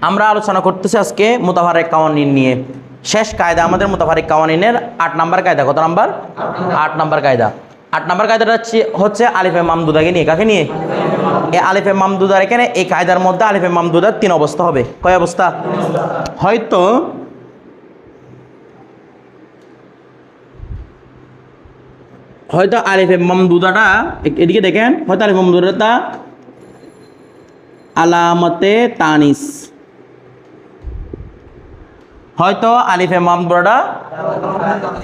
আমরা আলোচনা করতেছি আজকে মোতাফারেক কাওয়ানিন নিয়ে। শেষ কায়দা আমাদের মোতাফারিক কাওয়ানিনের আট নাম্বার কায়দা। কত নাম্বার? আট নাম্বার কায়দা। আট নাম্বার কায়দাটা হচ্ছে- হচ্ছে আলিফে মামদুদাকে নিয়ে। কাকে নিয়ে? এই আলিফে মামদুদার এখানে এই কায়দার মধ্যে আলিফে মামদুদার তিন অবস্থা হবে। কয় অবস্থা? হয়তো হয়তো আলিফে মামদুদাটা এদিকে দেখেন। হয়তো আলিফে মামদুদাটা আলামতে তানিস। হয়তো আলিফে মামদুদাটা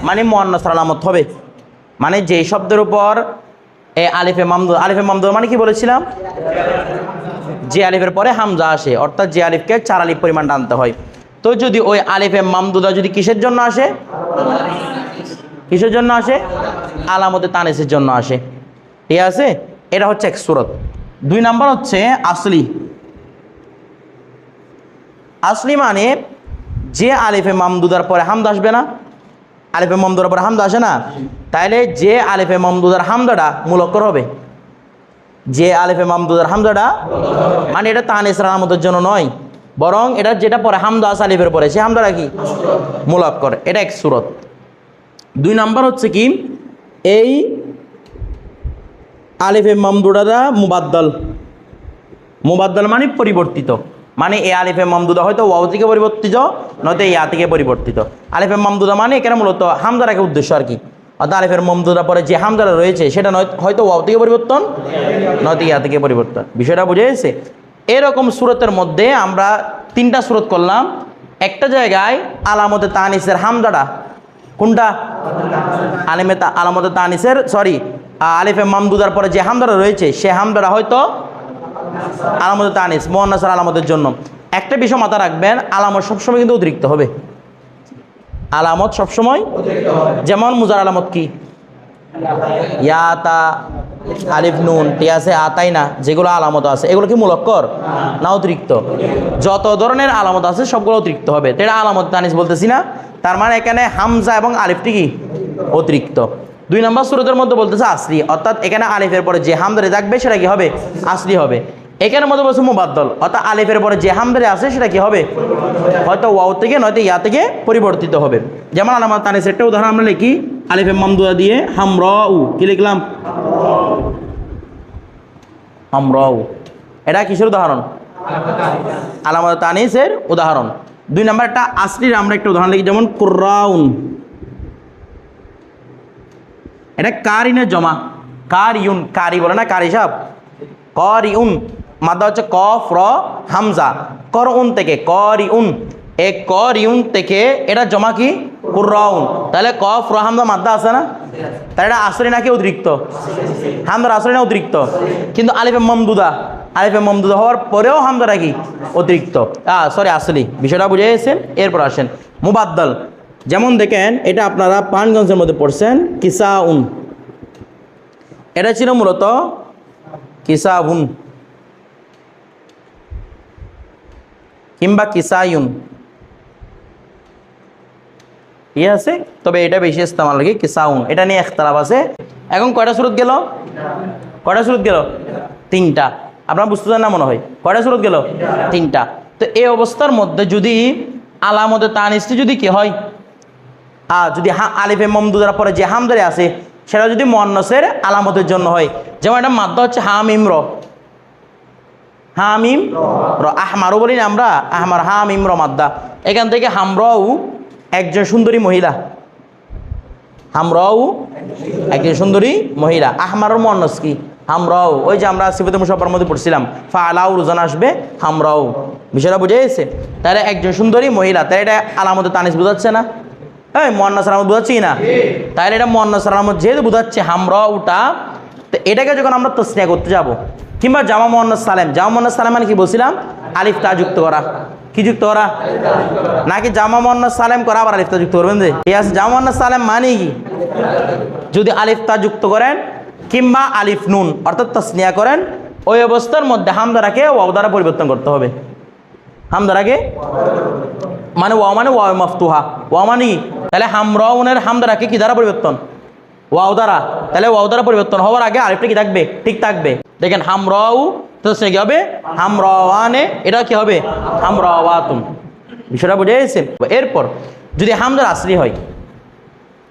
মানে মোয়ান্নাস আলামত হবে। মানে যেই শব্দের উপর এ আলিফে মামদুদ আলিফে মামদুদ মানে কি বলেছিলাম? যে আলিফের পরে হামজা আসে, অর্থাৎ যে আলিফকে চার আলিফ পরিমাণ টানতে হয়। তো যদি ওই আলিফে মামদুদা যদি কিসের জন্য আসে? কিসের জন্য আসে? আলামতে তানিসের জন্য আসে। ঠিক আছে? এটা হচ্ছে এক সুরত। দুই নাম্বার হচ্ছে আসলি। আসলি মানে যে আলিফে মামদুদার পরে হামদা আসবে না? আলিফে মামদুদার পরে হামদা আসে না? তাইলে যে আলিফে মামদুদার হামদাটা মূলকর হবে। যে আলিফে মামদুদার হামদাটা মানে এটা তানিসের আলামতের জন্য নয়। বরং এটা যেটা পরে হামদা আছে আলিফের পরে সে হামদাটা কি? মূলক্কর। এটা এক সুরত। দুই নাম্বার হচ্ছে কি? এই আলিফে মামদুদারা মুবাদ্দল। মুবাদ্দল মানে পরিবর্তিত। মানে এ আলিফে মামদুদা হয়তো ওয়াও থেকে পরিবর্তিত, নয়তো ইয়া থেকে পরিবর্তিত। আলিফে মামদুদা মানে এখানে মূলত হামদার একটা উদ্দেশ্য আর কি। অর্থাৎ আলিফের মমদুদা পরে যে হামদারা রয়েছে, সেটা নয়, হয়তো ওয়াও থেকে পরিবর্তন, নয়তো ইয়া থেকে পরিবর্তন। বিষয়টা বুঝে গেছে? এরকম সুরতের মধ্যে আমরা তিনটা সুরত করলাম। একটা জায়গায় আলামতে তানিসের হামদাটা কোনটা? আলিমে আলামতে তানিসের, সরি আলিফে মামদুদার পরে যে হামদারা রয়েছে, সে হামদারা হয়তো আলামত তানিস মোহান্নাসার আলামতের জন্য। একটা বিষয় মাথা রাখবেন, আলামত সবসময় কিন্তু অতিরিক্ত হবে। আলামত সবসময় যেমন মুজার আলামত কি? ইয়াতা আলিফ নুন আছে আতাই না যেগুলো আলামত আছে, এগুলো কি মূলক্কর? না অতিরিক্ত। যত ধরনের আলামত আছে, সবগুলো অতিরিক্ত হবে। এটা আলামত তানিস বলতেছি না। তার মানে এখানে হামজা এবং আলিফটি কি? অতিরিক্ত। দুই নম্বর সুরতের মধ্যে বলতেছে আসলি অর্থাৎ এখানে আলিফের পরে যে হামদারে থাকবে, সেটা কি হবে? আসলি হবে। এখানের মধ্যে বলছে মুবাদ্দল। অর্থাৎ আলিফের পরে যে হামদারে আছে, সেটা কি হবে? হয়তো ওয়াও থেকে, নয়তো ইয়া থেকে পরিবর্তিত হবে। যেমন আলামত তানিস, একটা উদাহরণ আমরা লিখি। আলিফে মামদুদা দিয়ে হামর উ কি লিখলাম? হামরাউ। এটা কিসের উদাহরণ? আলামত তানিসের উদাহরণ। দুই নাম্বারটা আসলির আমরা একটা উদাহরণ লিখি, যেমন কুর্রাউন। এটা কারিনের জমা। কারিউন, কারি বলে না, কারি সাপ? করিউন। মাদা হচ্ছে কফ, র, হামজা। কর উন থেকে, করিউন। এ করিউন থেকে এটা জমা কি? কুর্রাউন তাহলে কফ, র, হামজা মাদ্দা আছে না? তাহলে এটা আসরি নাকি অতিরিক্ত? হামদার আসরি না অতিরিক্ত? কিন্তু আলিফে মমদুদা। আলিফে মমদুদা হওয়ার পরেও হামদারা কি? অতিরিক্ত। সরি আসলি। বিষয়টা বুঝে গেছেন? এরপর আসেন। মুবাদ্দল। যেমন দেখেন, এটা আপনারা পানগঞ্জের মধ্যে পড়ছেন, কিসাউন। এটা ছিল মূলত কিসাবুন কিংবা কিসায়ুন। ঠিক আছে? তবে এটা বেশি ইস্তেমাল লাগে, কিসাউন। এটা নিয়ে একতলাপ আছে। এখন কয়টা সুরত গেল? কয়টা সুরত গেল? তিনটা। আপনার বুঝতে চান না মনে হয়? কয়টা সুরত গেল? তিনটা। তো এই অবস্থার মধ্যে যদি আলামতে তানিসটি যদি কি হয়? আ, যদি হা, আলিফে মমদুদার পরে যে হামদারে আছে, সেটা যদি মন্নসের আলামতের জন্য হয়। যেমন এটা মাদ্দা হচ্ছে হাম র। হামিম র আহমারও বলি না আমরা, আহমার হামিম র মাদ্দা। এখান থেকে হামরাও একজন সুন্দরী মহিলা। হামরাও একজন সুন্দরী মহিলা। আহমারও মন্নস কি? হামরাও ওই যে আমরা সিফতে মুসাফার মধ্যে পড়ছিলাম। ফা আলাউ রোজান আসবে হামরাও বিষয়টা বুঝে গেছে? তাহলে একজন সুন্দরী মহিলা, তাহলে এটা আলামতে তানিস বোঝাচ্ছে না? হ্যাঁ মোহান্না সালামত বোঝাচ্ছি না? তাহলে এটা মোহান্না সালামত যেহেতু বোঝাচ্ছে হামরা উটা তো এটাকে যখন আমরা তসনিয়া করতে যাব কিংবা জামা মোহান্না সালেম। জামা মোহান্না সালেম মানে কি বলছিলাম? আলিফ তা যুক্ত করা। কি যুক্ত করা? নাকি জামা মোহান্না সালেম করা আবার আলিফ তা যুক্ত করবেন যে? আছে জামা মোহান্না সালেম মানে কি? যদি আলিফ তা যুক্ত করেন, কিংবা আলিফ নুন, অর্থাৎ তসনিয়া করেন, ওই অবস্থার মধ্যে হামদারাকে ওয়াও দ্বারা পরিবর্তন করতে হবে। হামদারাকে মানে ওয়া মানে ওয়া মফতুহা। ওয়া মানে কি? তাহলে হামরাউনের হামদারাকে কি দ্বারা পরিবর্তন? ওয়াও দ্বারা। তাহলে ওয়াও দ্বারা পরিবর্তন হওয়ার আগে আরেকটা কি থাকবে? ঠিক থাকবে। দেখেন হামরাউ তসনিয়া কি হবে? হামরাওয়ানে এটা কি হবে? হামরাওয়াতুন। বিষয়টা বুঝে গেছে এরপর, যদি হামদার আসলি হয়,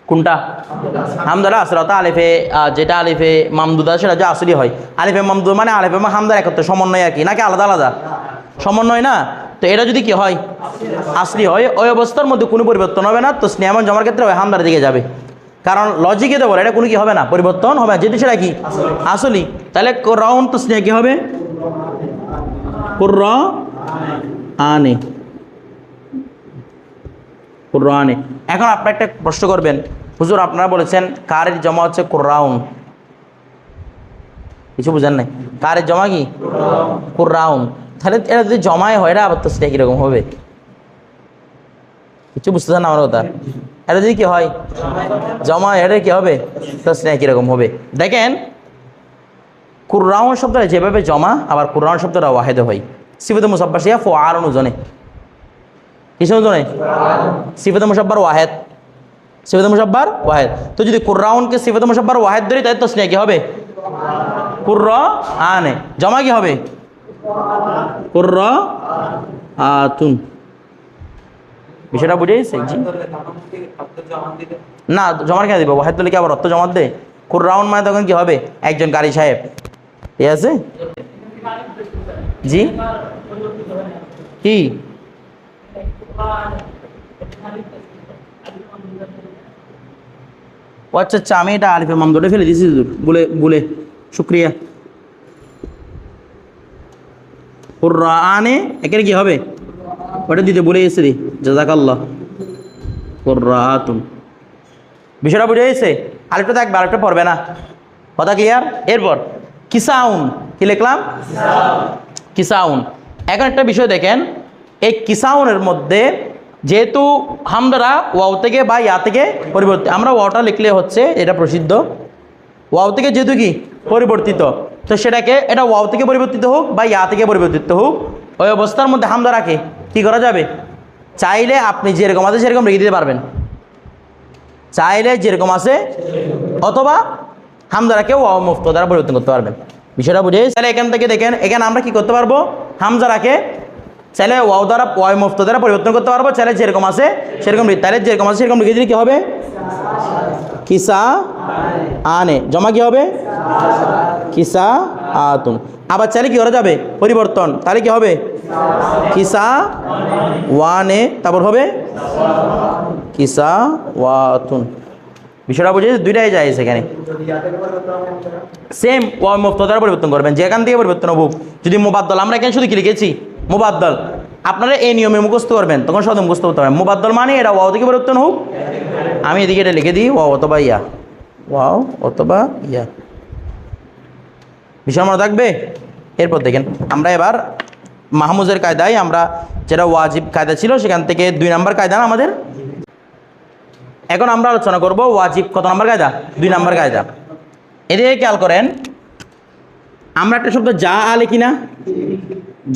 কোনটা? হামদার আসল অর্থাৎ আলিফে যেটা আলিফে মামদুদা সেটা যে আসলি হয়, আলিফে মামদুদ মানে আলিফে এবং হামদার একত্র সমন্বয় আর কি, নাকি আলাদা আলাদা? সমন্বয় না? তো এটা যদি কি হয়? আসলি হয়, ওই অবস্থার মধ্যে কোনো পরিবর্তন হবে না, তো স্নেহমান জমার ক্ষেত্রে ওই হামদার দিকে যাবে। কারণ লজিকে বলে, এটা কোনো কি হবে না? পরিবর্তন হবে না। যেহেতু সেটা কি? আসলি তাহলে রাউন্ড তো স্নেহ কি হবে? আনে কুর্রানে এখন আপনার একটা প্রশ্ন করবেন। হুজুর, আপনারা বলেছেন কারের জমা হচ্ছে কুর্রাউন কিছু বুঝেন নাই? কারের জমা কি? কুর্রাউন তাহলে এটা যদি জমায় হয় এটা আবার তো সেটা কীরকম হবে? কিছু বুঝতেছেন না আমার কথা? এটা যদি কি হয়? জমা এটা কি হবে? সেটা কীরকম হবে। দেখেন কুর্রাউন শব্দটা যেভাবে জমা, আবার কুর্রাউন শব্দটা ওয়াহেদে হয়। সিফত মুসাব্বাসিয়া ফো আর অনুজনে কিসের অনুজনে সিফত মুসাব্বার ওয়াহেদ। সিফত মুসাব্বার ওয়াহেদ। তো যদি কুর্রাউনকে সিফত মুসাব্বার ওয়াহেদ ধরি তাই তো স্নেহ কি হবে? কুর্র আনে জমা কি হবে? কুর্র আতুন বিষয়টা বুঝে গেছে? জি। না জমার কেন দিব? ওয়াহেদ দিলে কি আবার অর্থ জমা দে? কুর্রাউন মানে তখন কি হবে? একজন গাড়ি সাহেব। ঠিক আছে? জি? কি? ও আচ্ছা আচ্ছা আমি এটা আলিফে মামদুরে ফেলে দিয়েছি বলে বলে। শুক্রিয়া। কুরআনে, একের কি হবে? ওটা দিতে বলে গেছে রে। জাজাকাল্লাহ কুরআতুন বিষয়টা বুঝে গেছে? আরেকটা থাকবে আরেকটা পড়বে না। কথা ক্লিয়ার এরপর, কিসাউন, কি লিখলাম? কিসাউন। এখন একটা বিষয় দেখেন, এই কিসাউনের মধ্যে যেহেতু হামদারা ওয়াও থেকে বা ইয়া থেকে পরিবর্তিত আমরা ওয়াওটা লিখলে হচ্ছে এটা প্রসিদ্ধ। ওয়াও থেকে যেহেতু কি? পরিবর্তিত। তো সেটাকে এটা ওয়াও থেকে পরিবর্তিত হোক বা ইয়া থেকে পরিবর্তিত হোক, ওই অবস্থার মধ্যে হামদারাকে কি করা যাবে? চাইলে আপনি যেরকম আছে সেরকম রেখে দিতে পারবেন। চাইলে যেরকম আছে, অথবা হামদারা কেউ মুফত দ্বারা পরিবর্তন করতে পারবেন। বিষয়টা বুঝে তাহলে এখান থেকে দেখেন, এখানে আমরা কি করতে পারব? হামজারাকে চাইলে ওয়াও দ্বারা, ওয়াই মুফত দ্বারা পরিবর্তন করতে পারব। চাইলে যেরকম আছে, সেরকম তাহলে যেরকম আছে, সেরকম লিখে দিলে কী হবে? কিসা আনে। জমা কি হবে? কিসা আতুন। আবার চাইলে কি করা যাবে? পরিবর্তন। তাহলে কি হবে? কিসা ওয়ানে। তারপর হবে? কিসা ওয়াতুন। বিষয়টা বুঝে দুইটাই যায় সেখানে। সেম ওয়া মুফত দ্বারা পরিবর্তন করবেন। যেখান থেকে পরিবর্তন হবুক যদি মোবাদ্দল। আমরা এখানে শুধু কি লিখেছি? মোবাদ্দল। আপনারা এই নিয়মে মুখস্থ করবেন, তখন সদ মুখস্থ করতে পারবেন মোবাদ্দল মানে এটা ওয়াও থেকে পরিবর্তন হোক আমি এদিকে এটা লিখে দিই, ওয়াও অথবা ইয়া। ওয়াও অথবা ইয়া। বিষয় মনে থাকবে? এরপর দেখেন, আমরা এবার মাহমুজের কায়দায় আমরা যেটা ওয়াজিব কায়দা ছিল, সেখান থেকে দুই নাম্বার কায়দা আমাদের? এখন আমরা আলোচনা করব ওয়াজিব কত নাম্বার কায়দা? দুই নাম্বার কায়দা। এদিকে খেয়াল করেন, আমরা একটা শব্দ যা আলে কিনা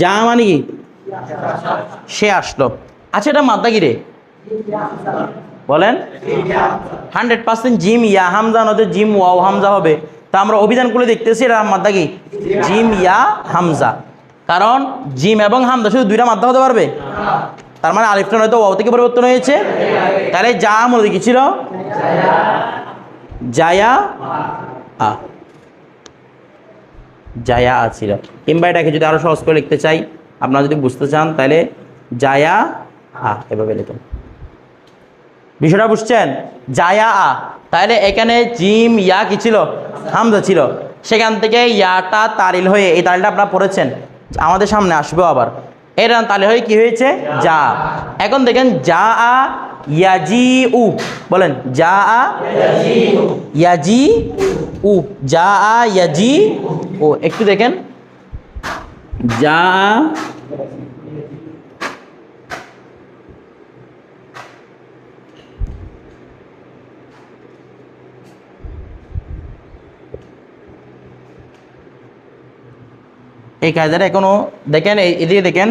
যা মানে কি? সে আসলো। আচ্ছা এটা মাদ্দা বলেন। হান্ড্রেড পার্সেন্ট জিম, ইয়া হামজা নদে জিম, ওয়াও হামজা হবে। তা আমরা অভিধানগুলো দেখতেছি, এটা মাদ্দা কি জিম, ইয়া হামজা। কারণ জিম এবং হামজা শুধু দুইটা মাদ্দা হতে পারবে? তার মানে আলিফটা নয়তো ওয়াও থেকে পরিবর্তন হয়েছে। তাহলে যা মূলত কি ছিল? জায়া আ। জায়া ছিল। কিংবা এটাকে যদি আরও সহজ করে লিখতে চাই আপনারা যদি বুঝতে চান, তাহলে জায়া আ এভাবে লিখুন। বিষয়টা বুঝছেন? জায়া আ। তাহলে এখানে জিম ইয়া কি ছিল? হামজা ছিল। সেখান থেকে ইয়াটা তারিল হয়ে এই তারিলটা আপনারা পড়েছেন। আমাদের সামনে আসবে আবার। এটা তালে হয়ে কি হয়েছে? যা। এখন দেখেন, যা আ ইয়াজি উ। বলেন, যা আ ইয়াজি উ। যা আ ইয়াজি ও একটু দেখেন। যা এই কায়দাটা এখনও দেখেন এদিকে দেখেন।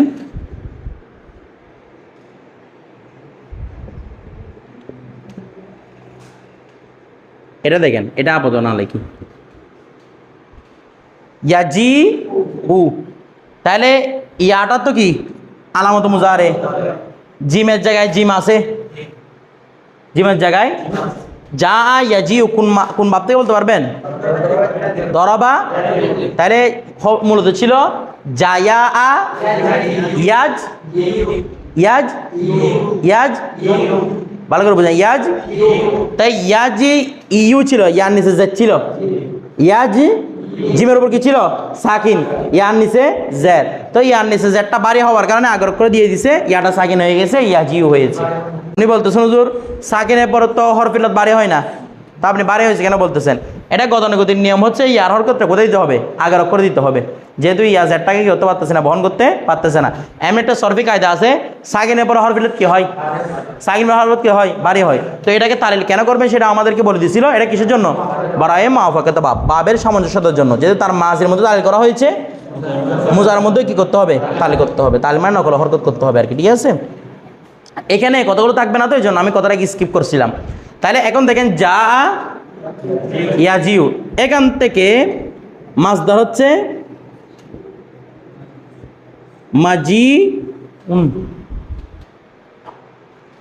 এটা দেখেন, এটা আপাতত না লিখি। ইয়াজি উ তাহলে ইয়াটা তো কি? আলামত মুজারে জিমের জায়গায় জিম আছে? জিমের জায়গায়? যা আ ইয়াজি উ কোন কোন বাপ থেকে বলতে পারবেন? দরাবা তাহলে মূলত ছিল জায়া আ ইয়াজ ইয়াজ ইয়াজ, ভালো করে বোঝা ইয়াজ। তাই ইয়াজ ইউ ছিল, ইয়ার নিচে ছিল। ইয়াজ জিমের উপর কি ছিল? সাকিন। ইয়ার নিচে জেড তো ইয়ার নিচে জেডটা বাড়ি হওয়ার কারণে আগ্রহ করে দিয়ে দিছে, ইয়াটা সাকিন হয়ে গেছে ইয়া জিও হয়েছে। উনি বলতেছেন, হুজুর, সাকিনের পর তো হরফিলত বাড়ি হয় না। তা আপনি বাড়ি হয়েছে কেন বলতেছেন? এটা গতানুগতির নিয়ম হচ্ছে ইয়ার হরকতটা কোথায় দিতে হবে? আগার অক্ষরে দিতে হবে। যেহেতু ইয়া জেডটাকে কি করতে পারতেছে না, বহন করতে পারতেছে না। এমন একটা সরফি কায়দা আছে সাকিনের পর হরফিলত কি হয়? সাকিন হরফত কি হয়? বাড়ি হয়। তো এটাকে তালিল কেন করবেন সেটা আমাদেরকে বলে দিছিল এটা কিসের জন্য? বাড়ায় মাফাকাত বাপ বাবের সামঞ্জস্যতার জন্য। যেহেতু তার মাঝের মধ্যে তালিল করা হয়েছে, মোজার মধ্যে কি করতে হবে? তালি করতে হবে। তালি মানে নকল, হরকত করতে হবে আর কি, ঠিক আছে? এখানে কতগুলো থাকবে না তো, এই জন্য আমি কথাটা স্কিপ করছিলাম। তাহলে এখন দেখেন যা ইয়াজিউ এখান থেকে মাছদার হচ্ছে মাজি উন।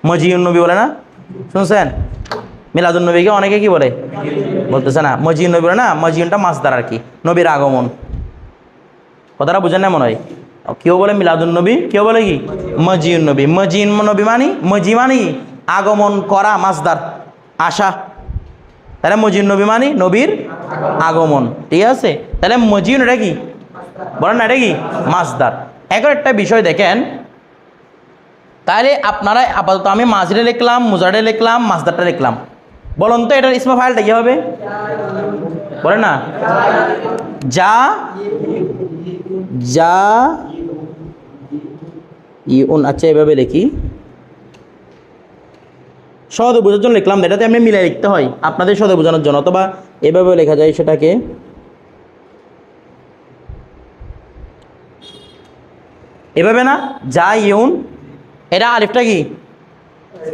মজিউন নবী বলে না? শুনছেন? মিলাদুন নবীকে অনেকে কি বলে? বলতেছে না মজিউন নবী বলে না মজিউনটা মাছদার আর কি, নবীর আগমন। কথাটা বুঝেন না মনে হয়? কেউ বলে মিলাদুন নবী, কেউ বলে কি? মজিউন নবী। মজিউন নবী মানি? মজি মানি? আগমন করা মাছ মাছদার। আশা। তাহলে মজিউন নবী মানি নবীর আগমন। ঠিক আছে? তাহলে মজিউন এটা কি? বলেন না, এটা কি? মাছদার। এখন একটা বিষয় দেখেন। তাহলে আপনারা আপাতত আমি মাঝরে লিখলাম মুজারে লিখলাম, মাছদারটা লিখলাম। বলুন তো, এটার ইসমা ফাইলটা কি হবে? বলেন না। যা যা, ইউন আচ্ছা এভাবে লিখি। সহজে বোঝার জন্য লিখলাম, এটাতে আমি মিলে লিখতে হয়। আপনাদের সহজে বোঝানোর জন্য, অথবা এভাবে লেখা যায় সেটাকে। এভাবে না? যা, ইউন। এটা আলিফটা কি?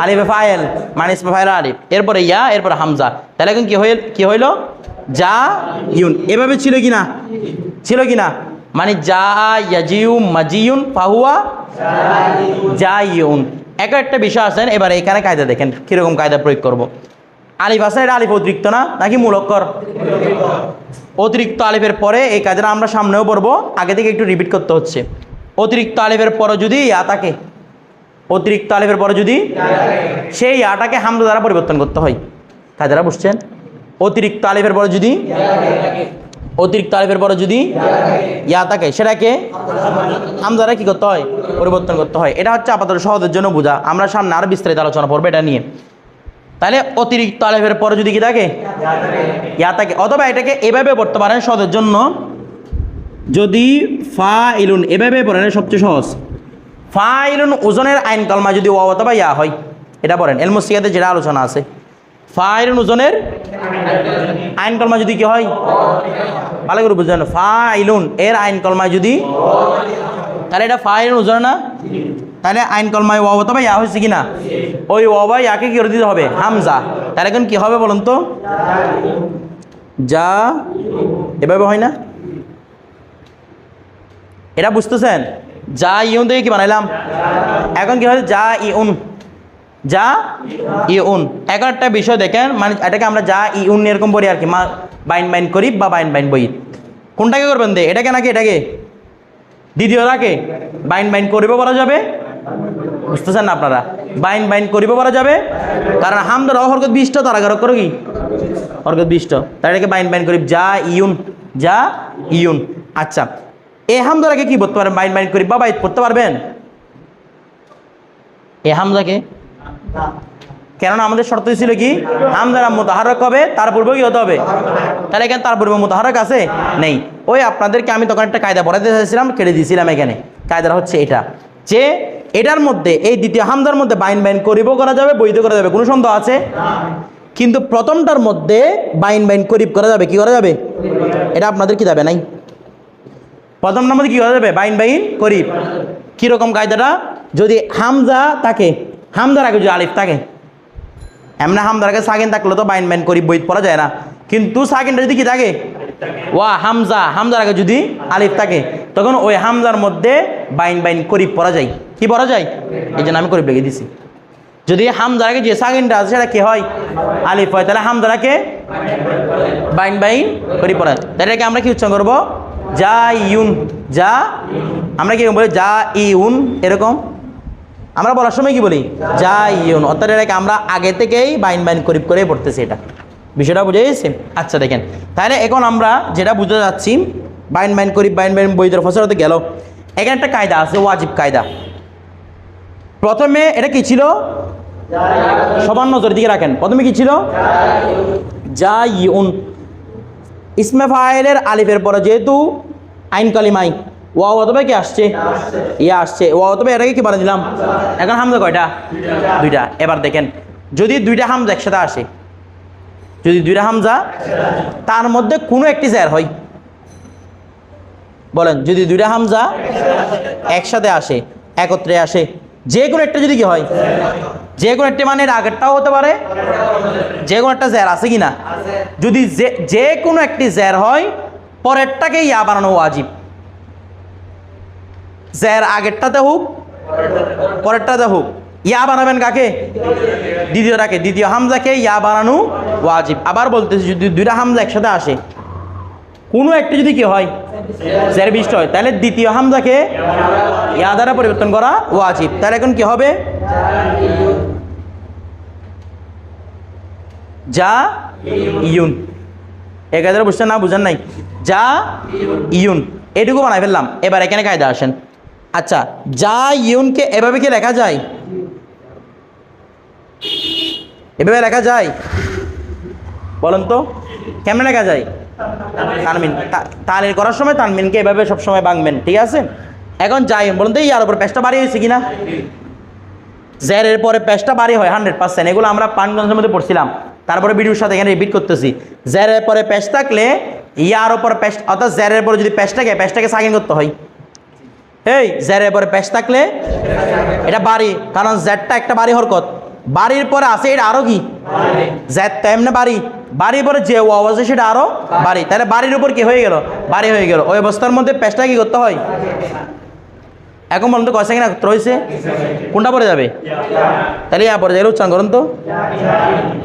আলিফে ফাইল মানে ইসমে ফাইল আলিফ। এরপরে ইয়া, এরপরে হামজা। তাহলে এখন কি হইল কি হইল? যা, ইউন। এভাবে ছিল কি না ছিল কি না মানে যা, ইয়াজিউ, মাজিউন, ফাহুয়া, যা, ইউন। এক একটা বিষয় আছেন এবার এখানে কায়দা দেখেন, কীরকম কায়দা প্রয়োগ করব। আলিফ আছে, এটা আলিফ অতিরিক্ত না? নাকি মূলকর অতিরিক্ত আলিফের পরে এই কাজটা আমরা সামনেও পড়ব, আগে থেকে একটু রিপিট করতে হচ্ছে। অতিরিক্ত আলিফের পরে যদি ইয়া থাকে, অতিরিক্ত আলিফের পরে যদি সেই ইয়াটাকে হামদা দ্বারা পরিবর্তন করতে হয়। কাজেরা বুঝছেন? অতিরিক্ত আলিফের পরে যদি অতিরিক্ত আলিফের পরে যদি ইয়া থাকে, সেটাকে হামদারা কি করতে হয়? পরিবর্তন করতে হয়। এটা হচ্ছে আপাতত সহজের জন্য বোঝা। আমরা সামনে আরও বিস্তারিত আলোচনা করব এটা নিয়ে। তাহলে অতিরিক্ত আলিফের পরে যদি কি থাকে? ইয়া থাকে। অথবা এটাকে এভাবে পড়তে পারেন সহজের জন্য। যদি ফা ইলুন এভাবে পড়েন সবচেয়ে সহজ। ফা ইলুন ওজনের আইন কলমা যদি ওয়া অথবা ইয়া হয়, এটা পড়েন। এলমুসিয়াতে যেটা আলোচনা আছে। ফা ইলুন ওজনের আইন কলমা যদি কি হয়? ভালো করে বুঝলেন ফা ইলুন এর আইন কলমায় যদি তাহলে এটা ফা ইলুন ওজন না? তাহলে আইন কলমায় ওয়া অথবা ইয়া হয়েছে কি না? ওই ওয়া ইয়াকে কি করে দিতে হবে? হামজা। তাহলে এখন কি হবে বলুন তো? যা, এভাবে হয় না? এটা বুঝতেছেন? যা, ইউন থেকে কি বানাইলাম? এখন কি হয়? যা, ইউন। যা, ইউন। এখন একটা বিষয় দেখেন মানে এটাকে আমরা যা, ইউন এরকম বলি আর কি। মা, বাইন বাইন করি বা বাইন বাইন বই। কোনটাকে করবেন দে? এটাকে নাকি এটাকে? দ্বিতীয়টাকে বাইন বাইন করিব বলা যাবে? বুঝতেছেন না আপনারা? বাইন বাইন করিব বলা যাবে? কারণ হামদার হরকত বিষ্ট, তারা গরক করো কি? হরকত বিষ্ট। তার এটাকে বাইন বাইন করি। যা, ইউন। যা, ইউন। আচ্ছা। এ হামদারাকে কি বলতে পারেন? বাইন বাইন করি বা বাইত পড়তে পারবেন? এ হামদাকে কেননা আমাদের শর্ত ছিল কি? হামদারা মোতাহারক হবে, তার পূর্বে কি হতে হবে? তাহলে এখানে তার পূর্বে মোতাহারক আছে? নেই। ওই আপনাদেরকে আমি তখন একটা কায়দা পড়াতে চাইছিলাম কেটে দিয়েছিলাম এখানে। কায়দাটা হচ্ছে এটা। যে এটার মধ্যে, এই দ্বিতীয় হামদার মধ্যে বাইন বাইন করিব করা যাবে বৈধ করা যাবে, কোনো সন্দেহ আছে? কিন্তু প্রথমটার মধ্যে বাইন বাইন করিব করা যাবে, কি করা যাবে? এটা আপনাদের কি যাবে নাই? প্রথম মধ্যে কী করা যাবে? বাইন বাইন করিব। কীরকম কায়দাটা? যদি হামজা থাকে হামদার আগে যদি আলিফ থাকে। এমনি হামদার আগে সাকিন থাকলে তো বাইন বাইন করিব বই পড়া যায় না। কিন্তু সাকিনটা যদি কি থাকে? ওয়া, হামজা হামজার আগে যদি আলিফ থাকে, তখন ওই হামজার মধ্যে বাইন বাইন করিব পড়া যায়। কি পড়া যায়? এই জন্য আমি করিব লিখে দিছি। যদি হামজার আগে যে সাকিনটা আছে, সেটা কি হয়? আলিফ হয়, তাহলে হামজারাকে বাইন বাইন করি পড়া তাহলে এটাকে আমরা কি উচ্চারণ করব? যা ইউন যা আমরা কি বলি? যা ইউন এরকম। আমরা বলার সময় কি বলি? যা ইউন অর্থাৎ এটাকে আমরা আগে থেকেই বাইন বাইন করিব করে পড়তেছি এটা। বিষয়টা বুঝে গেছে আচ্ছা দেখেন। তাহলে এখন আমরা যেটা বুঝতে যাচ্ছি, বাইন বাইন করিব, বাইন বাইন বইদের ফসলতে গেল। এখানে একটা কায়দা আছে, ওয়াজিব কায়দা। প্রথমে এটা কি ছিল? সবার নজর দিকে রাখেন। প্রথমে কি ছিল? যা ইউন ইসমে ফাইলের আলিফের পরে যেহেতু আইন কালিমাই ওয়া অতবে কি আসছে? ইয়া আসছে। ওয়া অতবে এটাকে কি বানিয়ে দিলাম এখন হামজা কয়টা? দুইটা। এবার দেখেন যদি দুইটা হামজা একসাথে আসে যদি দুইটা হামজা তার মধ্যে কোনো একটি জ্যার হয় বলেন যদি দুইটা হামজা একসাথে আসে একত্রে আসে যে কোনো একটা যদি কি হয় যে কোনো একটা মানে আগেরটাও হতে পারে যে কোনো একটা জ্যার আছে কি না যদি যে যে কোনো একটি জ্যার হয় পরেরটাকে ইয়া বানানো ওয়াজিব। জ্যার আগেরটাতে হোক পরেরটাতে হোক। ইয়া বানাবেন কাকে? দ্বিতীয়টাকে। দ্বিতীয় হামজাকে ইয়া বানানো ওয়াজিব। আবার বলতেছি, যদি দুইটা হামজা একসাথে আসে, কোনো একটা যদি কি হয়? জের বিষ্ট হয়। তাহলে দ্বিতীয় হামজাকে ইয়া দ্বারা পরিবর্তন করা ওয়াজিব। তাহলে এখন কি হবে? যা ইউন। এ কায়দাটা বুঝছেন না? বুঝেন নাই। যা ইউন। এটুকু বানাই ফেললাম। এবার এখানে কায়দা আসেন। আচ্ছা যা ইউনকে এভাবে কি লেখা যায়? এভাবে লেখা যায়? বলেন তো, কেমন লেখা যায়? তানমিন, তা- তালিল করার সময় তানমিনকে এভাবে সবসময় বাংবেন ঠিক আছে? এখন যাই বলুন তো ইয়ার উপর পেশটা বাড়ি হয়েছে কিনা? জ্যারের পরে পেশটা বাড়ি হয় হান্ড্রেড পার্সেন্ট এগুলো আমরা পানগঞ্জের মধ্যে পড়ছিলাম। তারপরে ভিডিওর সাথে এখানে রিপিট করতেছি। জ্যারের পরে পেশ থাকলে, ইয়ার উপর পেশ অর্থাৎ জ্যারের পরে যদি পেশটাকে পেশটাকে সাকিন করতে হয়। এই জ্যারের পরে পেশ থাকলে এটা বাড়ি, কারণ জ্যারটা একটা বাড়ি হরকত। বাড়ির পরে আছে এটা আরও কি? জ্যার তো এমনি বাড়ি। বাড়ির পরে যে ও আছে সেটা আরও বাড়ি। তাহলে বাড়ির উপর কি হয়ে গেল? বাড়ি হয়ে গেল। ওই অবস্থার মধ্যে পেশটা কি করতে হয়? এখন বলুন তো, কয় সেকেন্ড একত্র হয়েছে? কোনটা পরে যাবে? তাহলে ইয়া পরে যাবে, উচ্চারণ করুন তো।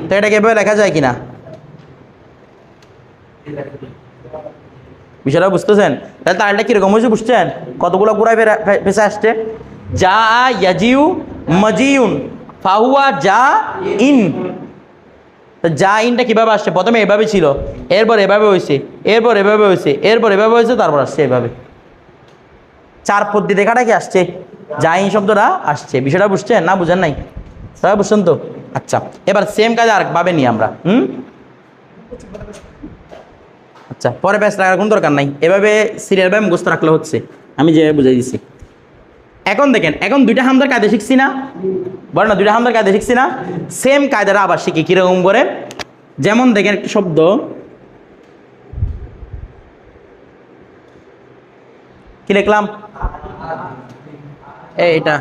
তো এটাকে এভাবে লেখা যায় কিনা? বিষয়টা বুঝতেছেন? তাহলে তাহলে কীরকম হয়েছে বুঝছেন? কতগুলো গুড়ায় ফেসে আসছে? যা ইয়াজিউ মজিউন, ফাহুয়া যা ইন। যা ইনটা কীভাবে আসছে? প্রথমে এভাবে ছিল, এরপর এভাবে হয়েছে, এরপর এভাবে হয়েছে, এরপর এভাবে হয়েছে, তারপর আসছে এভাবে। চার পদ্ধতি দেখাটা কি আসছে? যা ইন শব্দটা আসছে। বিষয়টা বুঝছেন? না বুঝেন নাই? সবাই বুঝছেন তো? আচ্ছা এবার সেম কাজ আর ভাবে নিই আমরা, হুম? আচ্ছা পরে ব্যাস রাখার কোনো দরকার নাই। এভাবে সিরিয়াল ভাবে মুখস্থ রাখলে হচ্ছে। আমি যেভাবে বুঝাই দিছি। এখন দেখেন, এখন দুইটা হামদার কায়দা শিখছি না? বল না, দুইটা হামদার কায়দা শিখছি না? সেম কায়দাটা আবার শিখি, কীরকম করে? যেমন দেখেন একটা শব্দ। কি লিখলাম? এটা।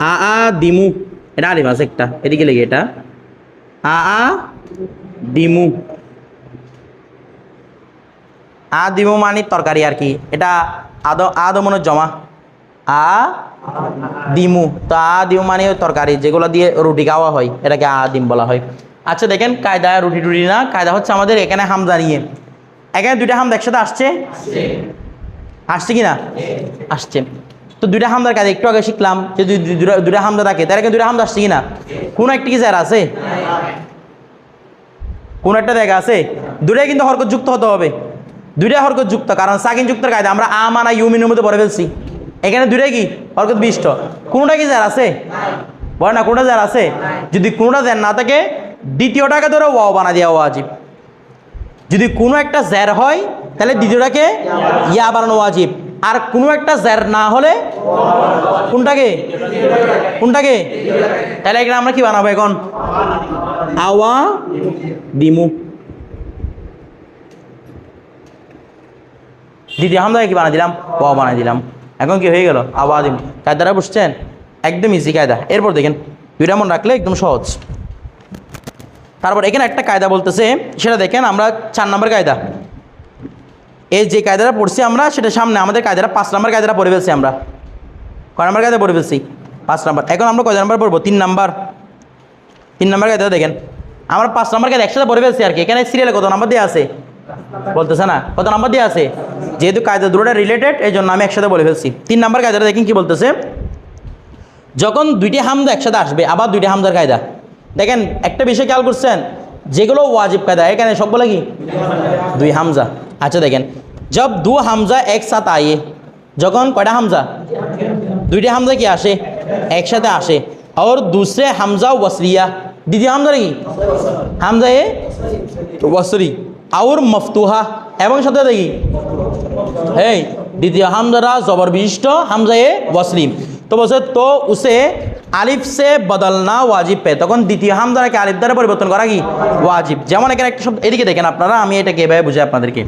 আ আ, দিমু। এটা আলিফ আছে একটা। এদিকে লেগে এটা। আ আ দিমু আ দিমু মানে তরকারি আর কি। এটা আদ আদমনের জমা। আ দিমু তো আ দিমু মানে তরকারি যেগুলো দিয়ে রুটি খাওয়া হয়, এটাকে আ দিম বলা হয়। আচ্ছা দেখেন, কায়দা রুটি টুটি না, কায়দা হচ্ছে আমাদের এখানে হামজা নিয়ে। এখানে দুইটা হামদা একসাথে আসছে? আসছে কি না? আসছে। তো দুইটা হামদার কাজে একটু আগে শিখলাম যে দুই- দুই- দুইটা- হামদা থাকে তার আগে দুইটা হামদা আসছে কি না? কোনো একটা কি স্যার আছে? কোন একটা জায়গা আছে দুটাই কিন্তু হরকত যুক্ত হতে হবে। দুইটাই হরকত যুক্ত কারণ সাকিন যুক্তের কায়দা, আমরা আ মানা ইউমিনের মধ্যে পড়ে ফেলছি। এখানে দুইটাই কি? হরকত বিষ্ট কোনটা কি স্যার আছে? বলে না, কোনটা স্যার আছে? যদি কোনটা জ্যার না থাকে, দ্বিতীয়টাকে ধরে ওয়াও বানা দেওয়া ওয়াজিব। যদি কোনো একটা জ্যার হয়, তাহলে দ্বিতীয়টাকে ইয়া বানানো ওয়াজিব। আর কোনো একটা জ্যার না হলে কোনটাকে? কোনটাকে? তাহলে এখানে আমরা কি বানাবো এখন? আওয়া দিমু দ্বিতীয় হামদাকে কি বানাই দিলাম? ওয়া বানাই দিলাম। এখন কি হয়ে গেল? আওয়া দিমু কায়দারা বুঝছেন? একদম ইজি কায়দা। এরপর দেখেন, দুইটা মন রাখলে একদম সহজ। তারপর এখানে একটা কায়দা বলতেছে, সেটা দেখেন, আমরা চার নম্বর কায়দা। এই যে কায়দাটা পড়ছি আমরা, সেটা সামনে আমাদের কায়দাটা পাঁচ নম্বর কায়দাটা পড়ে ফেলছি আমরা। কয় নাম্বার কায়দা পড়ে ফেলছি? পাঁচ নম্বর। এখন আমরা কয় নম্বর পড়ব? তিন নাম্বার। তিন নম্বর কায়দা দেখেন। আমরা পাঁচ নম্বর কায়দা একসাথে পড়ে ফেলছি আর কি। এখানে সিরিয়ালে কত নাম্বার দিয়ে আছে? বলতেছে না। কত নাম্বার দিয়ে আছে? যেহেতু কায়দা দুটোটা রিলেটেড এই জন্য আমি একসাথে বলে ফেলছি। তিন নাম্বার কায়দাটা দেখেন কি বলতেছে? যখন দুইটি হামদা একসাথে আসবে, আবার দুইটি হামদার কায়দা। দেখেন, একটা বিষয় খেয়াল করছেন? যেগুলো ওয়াজিব কায়দা। এখানে সবগুলো কি? দুই হামজা। আচ্ছা দেখেন, জব দু হামজা একসাথে আয়ে যখন কয়টা হামজা? দুইটা হামজা কি আসে? একসাথে আসে। আর দুসরে হামজা ওয়াসরিয়া। দ্বিতীয় হামজা কি? হামজা এ? ওয়াসরি। আউর মফতুহা। এবং সাথে দেখি? হ্যাঁ দ্বিতীয় হামজারা জবর বিশিষ্ট হামজা এ ওয়াসলিম তো বলছে, তো উসে আলিফ সে বদলনা ওয়াজিব পে। তখন দ্বিতীয় হামজারাকে আলিফ দ্বারা পরিবর্তন করা কি? ওয়াজিব। যেমন এখানে একটা শব্দ এদিকে দেখেন আপনারা, আমি এটাকে এভাবে বুঝাই আপনাদেরকে।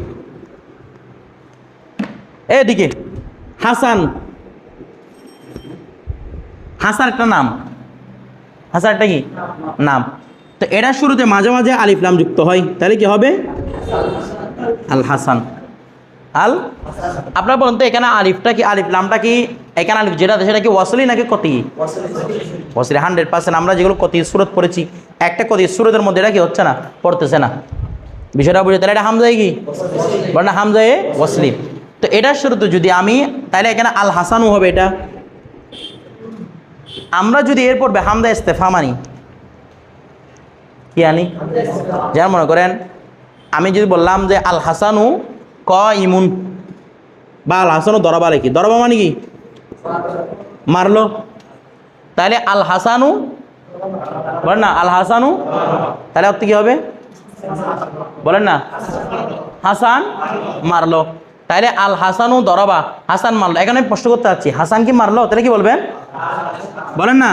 এদিকে। হাসান। হাসান একটা নাম। হাসান একটা কি? নাম। তো এটা শুরুতে মাঝে মাঝে আলিফলাম যুক্ত হয়। তাহলে কি হবে? আল হাসান। আল আপনার বলুন তো এখানে আলিফটা কি আলিফ লামটা কি এখানে আলিফ যেটা সেটা কি ওয়াসলি নাকি কতি? ওয়াসলি। হান্ড্রেড পার্সেন্ট আমরা যেগুলো কতি সুরত পড়েছি একটা কতি সুরতের মধ্যে এটা কি হচ্ছে না? পড়তেছে না। বিষয়টা বুঝে তাহলে এটা হামজাই কি? বল না হামজায়ে ওয়াসলিম তো এটার শুরুতে যদি আমি তাহলে এখানে আল হাসানও হবে এটা। আমরা যদি এরপর হামদা ইস্তেফা মানি কি আনি? যেমন মনে করেন আমি যদি বললাম যে আল হাসানু ক ইমুন বা আল হাসানু দরবা লেখি। দরবা মানে কি? মারলো? তাহলে আল হাসানু বলেন না আল হাসানু তাহলে অর্থ কি হবে? বলেন না, হাসান মারলো। তাইলে আল হাসানু দরবা, হাসান মারলো। এখানে আমি প্রশ্ন করতে চাচ্ছি হাসান কি মারলো? তাহলে কি বলবেন? বলেন না,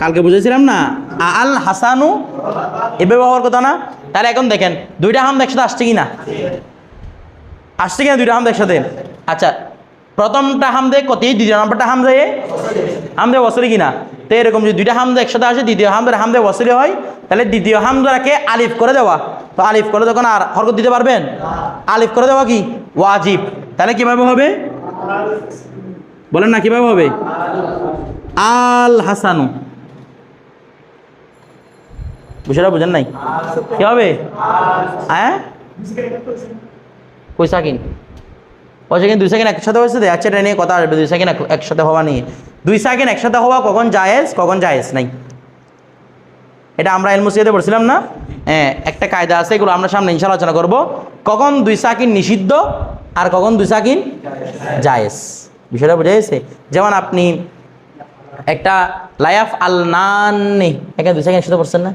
কালকে বুঝেছিলাম না আল হাসানু এভাবে হওয়ার কথা না। তাহলে এখন দেখেন, দুইটা হামদ একসাথে আসছে কি না আসছে কিনা দুইটা হামদ একসাথে? আচ্ছা প্রথমটা হামদে কত, দ্বিতীয় নম্বরটা হামদে হামদে বছরে কিনা? তো এরকম যদি দুইটা হামদা একসাথে আসে, দ্বিতীয় হামদের হামদে বছরে হয়, তাহলে দ্বিতীয় হামদাকে আলিফ করে দেওয়া। তো আলিফ করে তখন আর হরকত দিতে পারবেন, আলিফ করে দেওয়া কি? ওয়াজিব। তাহলে কীভাবে হবে? বলেন না, কীভাবে হবে? আল হাসানু। বিষয়টা বুঝেন নাই? কি হবে? হ্যাঁ? কই সাকিন? ওই সেকেন্ড দুই সেকেন্ড একসাথে হয়েছে তো আচ্ছা এটা নিয়ে কথা আসবে। দুই সেকেন্ড একসাথে হওয়া নিয়ে। দুই সেকেন্ড একসাথে হওয়া কখন জায়েজ কখন জায়েজ নাই। এটা আমরা এলমুসিয়াতে পড়ছিলাম না? হ্যাঁ একটা কায়দা আছে, এগুলো আমরা সামনে ইনশাল আলোচনা করব। কখন দুই সাকিন নিষিদ্ধ আর কখন দুই সাকিন জায়েজ। বিষয়টা বুঝে গেছে? যেমন আপনি একটা লায়াফ আল নান্নি এখানে দুই সেকেন্ড একসাথে পড়ছেন না?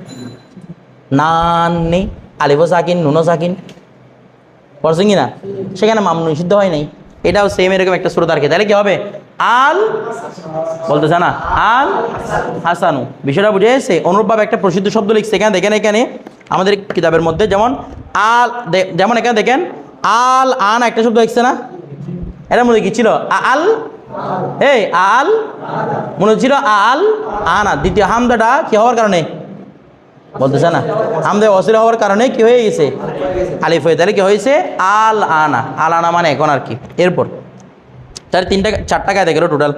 নান্নি, আলিফো সাকিন, নুনো সাকিন। পড়ছেন কি না সেখানে মামনু নিষিদ্ধ হয় নাই। এটাও সেম এরকম একটা সুরত আর কি। তাহলে কি হবে? আল বলতেছে না? আল হাসানু। বিষয়টা বুঝে এসে অনুরূপভাবে একটা প্রসিদ্ধ শব্দ লিখছে। এখানে দেখেন, এখানে আমাদের কিতাবের মধ্যে যেমন আল যেমন এখানে দেখেন, আল আন একটা শব্দ লিখছে না? এটার মধ্যে কি ছিল? আল? এই, আল? মনে ছিল আল আনা। দ্বিতীয় হামদাটা কি হওয়ার কারণে? বলতেছে না? আমাদের অস্থির হওয়ার কারণে কি হয়ে গেছে? আলিফ হয়ে, তাহলে কি হয়েছে? আল আনা আল আনা মানে এখন আর কি। এরপর, তাহলে তিনটা, চারটা কায়দা গেল টোটাল